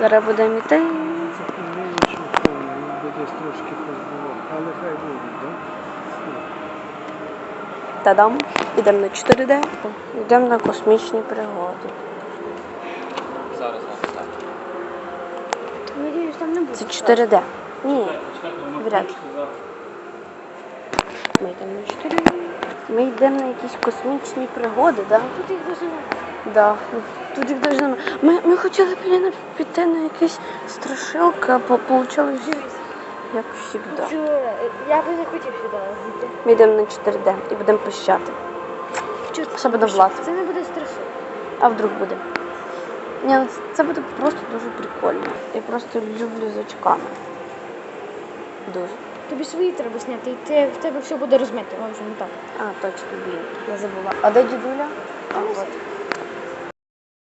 Зараз будемо йти. Трошки. Але хай буде, так? Та-дам. Йдемо на 4D. Йдемо на космічні пригоди. Зараз так. Надіюсь, там не буде. Це 4D. Ні, вряд ли. Ми йдемо на 4D. Ми йдемо на якісь космічні пригоди, так? Да? Тут їх дуже немає. Да. Тут їх дуже немає. Ми, ми хотіли блін, піти на якісь страшилки, а получили як завжди. Я би не хотів сюди. Ми йдемо на 4D і будемо пищати. Що буде Влад? Це не буде страшно. А вдруг буде? Ні, ну це- буде просто дуже прикольно. Я просто люблю з очками. Дуже. Тобі свої треба зняти, і ти, в тебе все буде розмито. В общем, так. А, точно, блін. Я забула. А де дідуля? А, от.